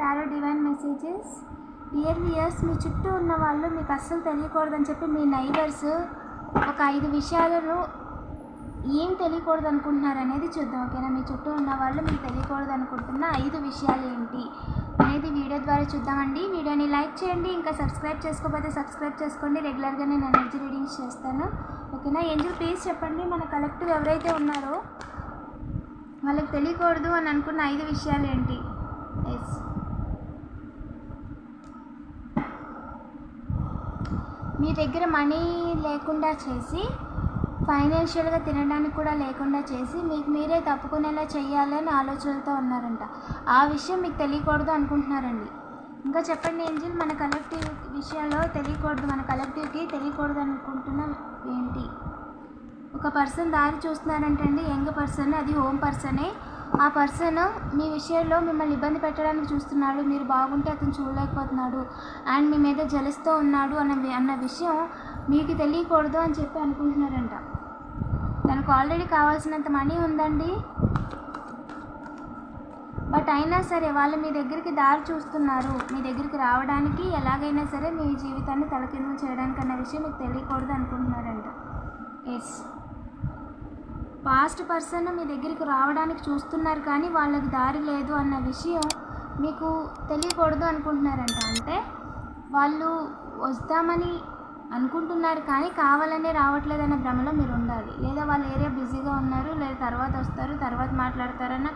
Tarot divine messages. Early years మీ చుట్టూ ఉన్న వాళ్ళు మీకు అస్సలు తెలియకూడదని చెప్పి మీ నైబర్స్ ఒక ఐదు విషయాలను ఏం తెలియకూడదు అనుకుంటున్నారు అనేది చూద్దాం ఓకేనా? మీ చుట్టూ ఉన్న వాళ్ళు మీకు తెలియకూడదు అనుకుంటున్న ఐదు విషయాలు ఏంటి అనేది వీడియో ద్వారా చూద్దామండి. వీడియోని లైక్ చేయండి ఇంకా సబ్స్క్రైబ్ చేసుకోకపోతే సబ్స్క్రైబ్ చేసుకోండి. రెగ్యులర్గా నేను ఎనర్జీ రీడింగ్స్ చేస్తాను ఓకేనా? ఏంజల్ ప్లీజ్ చెప్పండి మన కలెక్టివ్ ఎవరైతే ఉన్నారో వాళ్ళకి తెలియకూడదు అని అనుకున్న ఐదు విషయాలు ఏంటి ఎస్ మీ దగ్గర మనీ లేకుండా చేసి ఫైనాన్షియల్గా తినడానికి కూడా లేకుండా చేసి మీకు మీరే తప్పుకునేలా చేయాలని ఆలోచనలతో ఉన్నారంట. ఆ విషయం మీకు తెలియకూడదు అనుకుంటున్నారండి. ఇంకా చెప్పండి ఏంజిల్ మన కలెక్టివ్ విషయంలో తెలియకూడదు మన కలెక్టివ్కి తెలియకూడదు అనుకుంటున్న ఏంటి? ఒక పర్సన్ దారి చూస్తున్నారంటండి యంగ్ పర్సన్ అది హోమ్ పర్సనే. ఆ పర్సన్ మీ విషయంలో మిమ్మల్ని ఇబ్బంది పెట్టడానికి చూస్తున్నాడు మీరు బాగుంటే అతను చూడలేకపోతున్నాడు అండ్ మీ మీద జలుస్తూ ఉన్నాడు అన్న వి- అన్న విషయం మీకు తెలియకూడదు అని చెప్పి అనుకుంటున్నారంట. తనకు ఆల్రెడీ కావాల్సినంత మనీ ఉందండి. బట్ అయినా సరే వాళ్ళు మీ దగ్గరికి దారి చూస్తున్నారు. మీ దగ్గరికి రావడానికి ఎలాగైనా సరే మీ జీవితాన్ని తలకిందులు చేయడానికి అన్న విషయం మీకు తెలియకూడదు అనుకుంటున్నారంట. ఎస్ పాస్ట్ పర్సన్ మీ దగ్గరికి రావడానికి చూస్తున్నారు కానీ వాళ్ళకి దారి లేదు అన్న విషయం మీకు తెలియకూడదు అనుకుంటున్నారంట. అంటే వాళ్ళు వస్తామని అనుకుంటున్నారు కానీ కావాలనే రావట్లేదన్న భ్రమలో మీరు ఉండాలి. లేదా వాళ్ళ ఏరియా బిజీగా ఉన్నారు లేదా తర్వాత వస్తారు తర్వాత మాట్లాడతారన్న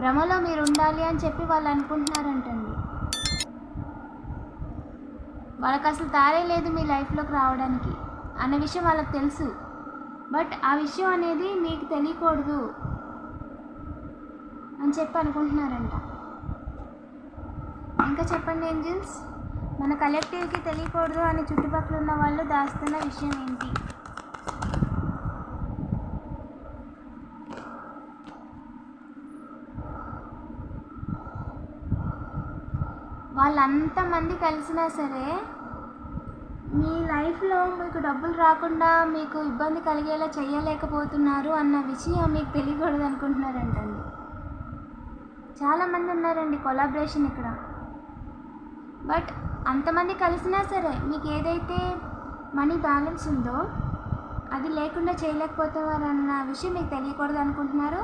భ్రమలో మీరు ఉండాలి అని చెప్పి వాళ్ళు అనుకుంటున్నారంటండి. వాళ్ళకి అసలు దారే లేదు మీ లైఫ్లోకి రావడానికి అన్న విషయం వాళ్ళకి తెలుసు. బట్ ఆ విషయం అనేది మీకు తెలియకూడదు అని చెప్పి అనుకుంటున్నారంట. ఇంకా చెప్పండి ఏంజిల్స్? మన కలెక్టివ్కి తెలియకూడదు అని చుట్టుపక్కల ఉన్న వాళ్ళు దాస్తున్న విషయం ఏంటి? వాళ్ళంతమంది కలిసినా సరే మీ లైఫ్లో మీకు డబ్బులు రాకుండా మీకు ఇబ్బంది కలిగేలా చేయలేకపోతున్నారు అన్న విషయం మీకు తెలియకూడదు అనుకుంటున్నారంటండి చాలామంది ఉన్నారండి కొలాబరేషన్ ఇక్కడ. బట్ అంతమంది కలిసినా సరే మీకు ఏదైతే మనీ బ్యాలెన్స్ ఉందో అది లేకుండా చేయలేకపోతున్నారు అన్న విషయం మీకు తెలియకూడదు అనుకుంటున్నారు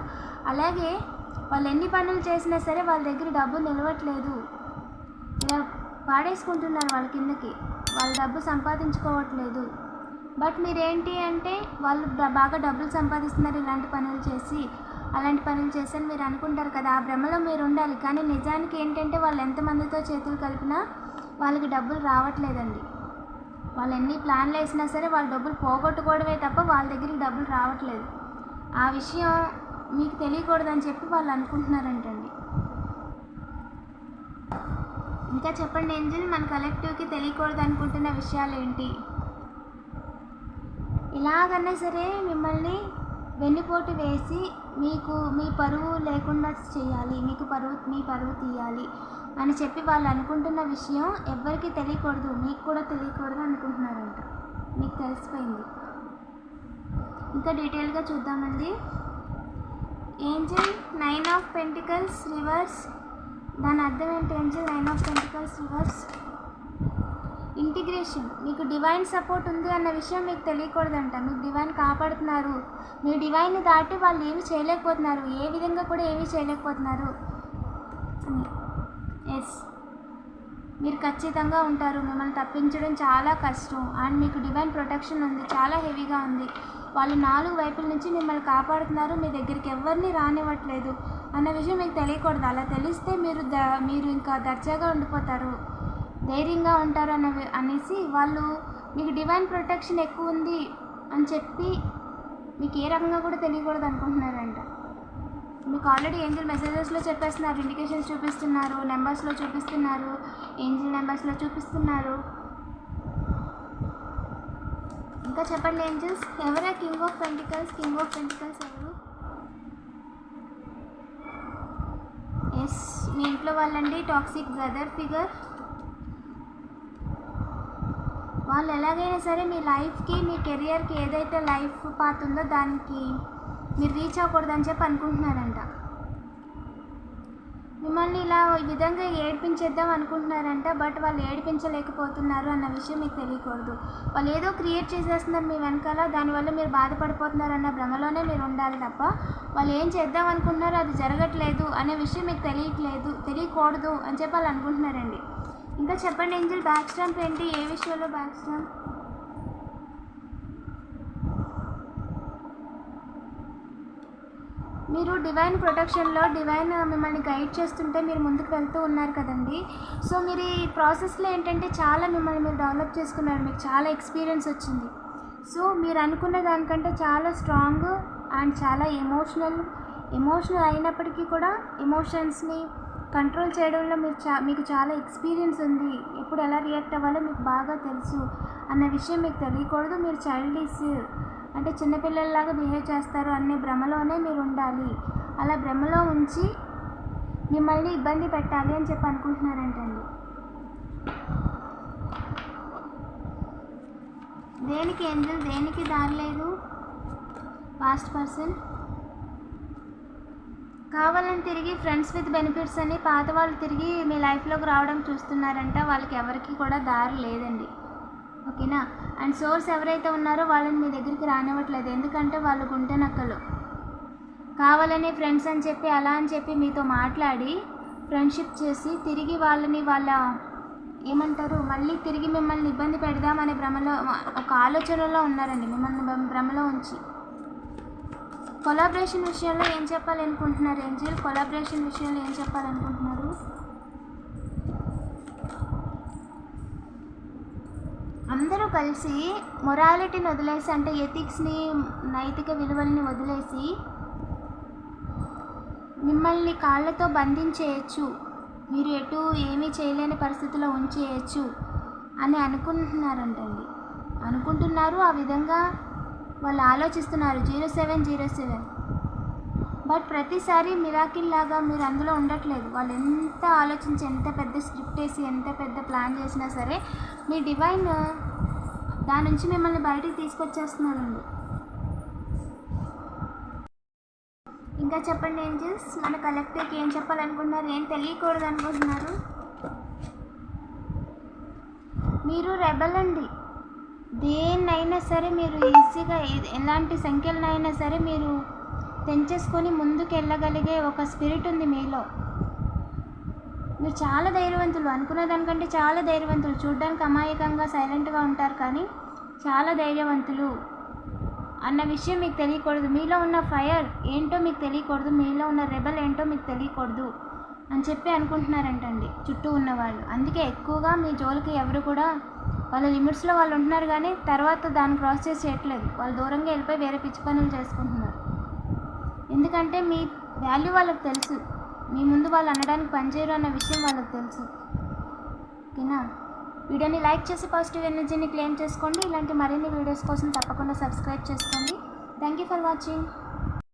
అలాగే వాళ్ళు ఎన్ని పనులు చేసినా సరే వాళ్ళ దగ్గర డబ్బు నిలవట్లేదు. ఇలా పాడేసుకుంటున్నారు వాళ్ళ కిందకి. వాళ్ళు డబ్బు సంపాదించుకోవట్లేదు. బట్ మీరేంటి అంటే వాళ్ళు బాగా డబ్బులు సంపాదిస్తున్నారు ఇలాంటి పనులు చేసి అలాంటి పనులు చేసి అని మీరు అనుకుంటారు కదా ఆ భ్రమలో మీరు ఉండాలి. కానీ నిజానికి ఏంటంటే వాళ్ళు ఎంతమందితో చేతులు కలిపినా వాళ్ళకి డబ్బులు రావట్లేదండి. వాళ్ళు ఎన్ని ప్లాన్లు వేసినా సరే వాళ్ళు డబ్బులు పోగొట్టుకోవడమే తప్ప వాళ్ళ దగ్గరికి డబ్బులు రావట్లేదు. ఆ విషయం మీకు తెలియకూడదని చెప్పి వాళ్ళు అనుకుంటున్నారంటండి. ఇంకా చెప్పండి ఏంజిల్ మన కలెక్టివ్కి తెలియకూడదు అనుకుంటున్న విషయాలు ఏంటి ఇలాగన్నా సరే మిమ్మల్ని వెన్నుపోటు వేసి మీకు మీ పరువు లేకుండా చేయాలి మీకు పరువు మీ పరువు తీయాలి అని చెప్పి వాళ్ళు అనుకుంటున్న విషయం ఎవ్వరికీ తెలియకూడదు మీకు కూడా తెలియకూడదు అనుకుంటున్నారంట. మీకు తెలిసిపోయింది. ఇంకా డీటెయిల్గా చూద్దామండి. Angel nine of pentacles reverse దాని అర్థం ఏంటి angel nine of pentacles reverse integration. మీకు డివైన్ సపోర్ట్ ఉంది అన్న విషయం మీకు తెలియకూడదంట. మీకు డివైన్ కాపాడుతున్నారు. మీ డివైన్ని దాటి వాళ్ళు ఏమి చేయలేకపోతున్నారు. ఏ విధంగా కూడా ఏమీ చేయలేకపోతున్నారు అని. ఎస్ మీరు ఖచ్చితంగా ఉంటారు. మిమ్మల్ని తప్పించడం చాలా కష్టం. అండ్ మీకు డివైన్ ప్రొటెక్షన్ ఉంది. చాలా హెవీగా ఉంది. వాళ్ళు నాలుగు వైపుల నుంచి మిమ్మల్ని కాపాడుతున్నారు. మీ దగ్గరికి ఎవరిని రానివ్వట్లేదు. అన్న విషయం మీకు తెలియకూడదు. అలా తెలిస్తే మీరు ద మీరు ఇంకా దర్జాగా ఉండిపోతారు. ధైర్యంగా ఉంటారు అన్న అనేసి వాళ్ళు మీకు డివైన్ ప్రొటెక్షన్ ఎక్కువ ఉంది అని చెప్పి మీకు ఏ రకంగా కూడా తెలియకూడదు అనుకుంటున్నారంట. మీకు ఆల్రెడీ ఏంజిల్ మెసేజెస్లో చెప్పేస్తున్నారు. ఇండికేషన్స్ చూపిస్తున్నారు. నెంబర్స్లో చూపిస్తున్నారు. ఏంజిల్ నెంబర్స్లో చూపిస్తున్నారు. ఇంకా చెప్పండి ఏంజిల్స్ ఎవరా king of pentacles king of pentacles ఎవరు ఎస్ మీ వాళ్ళండి టాక్సిక్ బ్రదర్ ఫిగర్. వాళ్ళు ఎలాగైనా సరే మీ లైఫ్కి మీ కెరియర్కి ఏదైతే లైఫ్ పాత్ ఉందో దానికి మీరు రీచ్ అవ్వకూడదని చెప్పి అనుకుంటున్నారంట. మిమ్మల్ని ఇలా ఈ విధంగా ఏడిపించేద్దాం అనుకుంటున్నారంట బట్ వాళ్ళు ఏడిపించలేకపోతున్నారు అన్న విషయం మీకు తెలియకూడదు. వాళ్ళు ఏదో క్రియేట్ చేసేస్తున్నారు మీ వెనకాల దానివల్ల మీరు బాధపడిపోతున్నారు అన్న భ్రమలోనే మీరు ఉండాలి తప్ప వాళ్ళు ఏం చేద్దాం అనుకున్నారో అది జరగట్లేదు అనే విషయం మీకు తెలియట్లేదు తెలియకూడదు అని చెప్పాలి అనుకుంటున్నారండి ఇంకా చెప్పండి ఏంజిల్ బ్యాక్ స్టాంప్ ఏంటి? ఏ విషయంలో బ్యాక్ స్టాంప్? మీరు డివైన్ ప్రొటెక్షన్లో డివైన్ మిమ్మల్ని గైడ్ చేస్తుంటే మీరు ముందుకు వెళ్తూ ఉన్నారు కదండి. సో మీరు ఈ ప్రాసెస్లో ఏంటంటే చాలా మిమ్మల్ని మీరు డెవలప్ చేసుకున్నారు. మీకు చాలా ఎక్స్పీరియన్స్ వచ్చింది. సో మీరు అనుకున్న దానికంటే చాలా స్ట్రాంగ్ అండ్ చాలా ఎమోషనల్ ఎమోషనల్ అయినప్పటికీ కూడా ఎమోషన్స్ని కంట్రోల్ చేయడంలో మీరు చా మీకు చాలా ఎక్స్పీరియన్స్ ఉంది. ఎప్పుడు ఎలా రియాక్ట్ అవ్వాలో మీకు బాగా తెలుసు అన్న విషయం మీకు తెలియకూడదు. మీరు చైల్డీస్ అంటే చిన్నపిల్లల్లాగా బిహేవ్ చేస్తారు అనే భ్రమలోనే మీరు ఉండాలి. అలా భ్రమలో ఉంచి మిమ్మల్ని ఇబ్బంది పెట్టాలి అని చెప్పి అనుకుంటున్నారంటండి. దేనికి ఏంజల్ దేనికి దారి లేదు? పాస్ట్ పర్సన్ కావాలని తిరిగి ఫ్రెండ్స్ విత్ బెనిఫిట్స్ అని పాత వాళ్ళు తిరిగి మీ లైఫ్లోకి రావడం చూస్తున్నారంట వాళ్ళకి ఎవరికి కూడా దారి లేదండి. ఓకేనా? అండ్ సోర్స్ ఎవరైతే ఉన్నారో వాళ్ళని మీ దగ్గరికి రానివ్వట్లేదు. ఎందుకంటే వాళ్ళు గుంటె నక్కలు. కావాలని ఫ్రెండ్స్ అని చెప్పి అలా అని చెప్పి మీతో మాట్లాడి ఫ్రెండ్షిప్ చేసి తిరిగి వాళ్ళని వాళ్ళ ఏమంటారు? మళ్ళీ తిరిగి మిమ్మల్ని ఇబ్బంది పెడదామనే భ్రమలో ఒక ఆలోచనలో ఉన్నారండి మిమ్మల్ని భ్రమ- భ్రమలో ఉంచి. కొలాబరేషన్ విషయంలో ఏం చెప్పాలనుకుంటున్నారు ఏంజిల్? కొలాబరేషన్ విషయంలో ఏం చెప్పాలనుకుంటున్నారు? అందరూ కలిసి మొరాలిటీని వదిలేసి అంటే ఎథిక్స్ని నైతిక విలువల్ని వదిలేసి మిమ్మల్ని కాళ్ళతో బంధించేయచ్చు. మీరు ఎటు ఏమీ చేయలేని పరిస్థితిలో ఉంచేయచ్చు అని అనుకుంటున్నారంటండి. అనుకుంటున్నారు ఆ విధంగా వాళ్ళు ఆలోచిస్తున్నారు. Zero seven zero seven. But ప్రతిసారి మిరాకిల్ లాగా మీరు అందులో ఉండట్లేదు. వాళ్ళు ఎంత ఆలోచించి ఎంత పెద్ద స్క్రిప్ట్ వేసి ఎంత పెద్ద ప్లాన్ చేసినా సరే మీ డివైన్ దాని నుంచి మిమ్మల్ని బయటికి తీసుకొచ్చేస్తున్నారండి ఇంకా చెప్పండి ఏంజల్స్ మన కలెక్టర్కి ఏం చెప్పాలనుకుంటున్నారు? ఏం తెలియకూడదు అనుకుంటున్నారు? మీరు రెబల్ అండి. దేన్నైనా సరే మీరు ఈజీగా ఎలాంటి సంఖ్యలనైనా సరే మీరు తెంచేసుకొని ముందుకు వెళ్ళగలిగే ఒక స్పిరిట్ ఉంది మీలో. మీరు చాలా ధైర్యవంతులు. అనుకునే దానికంటే చాలా ధైర్యవంతులు. చూడడానికి అమాయకంగా సైలెంట్గా ఉంటారు కానీ చాలా ధైర్యవంతులు. అన్న విషయం మీకు తెలియకూడదు. మీలో ఉన్న ఫైర్ ఏంటో మీకు తెలియకూడదు. మీలో ఉన్న రెబల్ ఏంటో మీకు తెలియకూడదు అని చెప్పి అనుకుంటున్నారంటండి చుట్టూ ఉన్నవాళ్ళు. అందుకే ఎక్కువగా మీ జోలికి ఎవరు కూడా వాళ్ళ లిమిట్స్లో వాళ్ళు ఉంటున్నారు కానీ తర్వాత దాన్ని క్రాస్ చేసి చేయట్లేదు. వాళ్ళు దూరంగా వెళ్ళిపోయి వేరే పిచ్చి పనులు చేసుకుంటున్నారు. ఎందుకంటే మీ వాల్యూ వాళ్ళకి తెలుసు. మీ ముందు వాళ్ళు అనడానికి పనిచేయరు అన్న విషయం వాళ్ళకి తెలుసు. ఓకేనా? వీడియోని లైక్ చేసి పాజిటివ్ ఎనర్జీని క్లెయిమ్ చేసుకోండి. ఇలాంటి మరిన్ని వీడియోస్ కోసం తప్పకుండా సబ్స్క్రైబ్ చేసుకోండి. Thank you for watching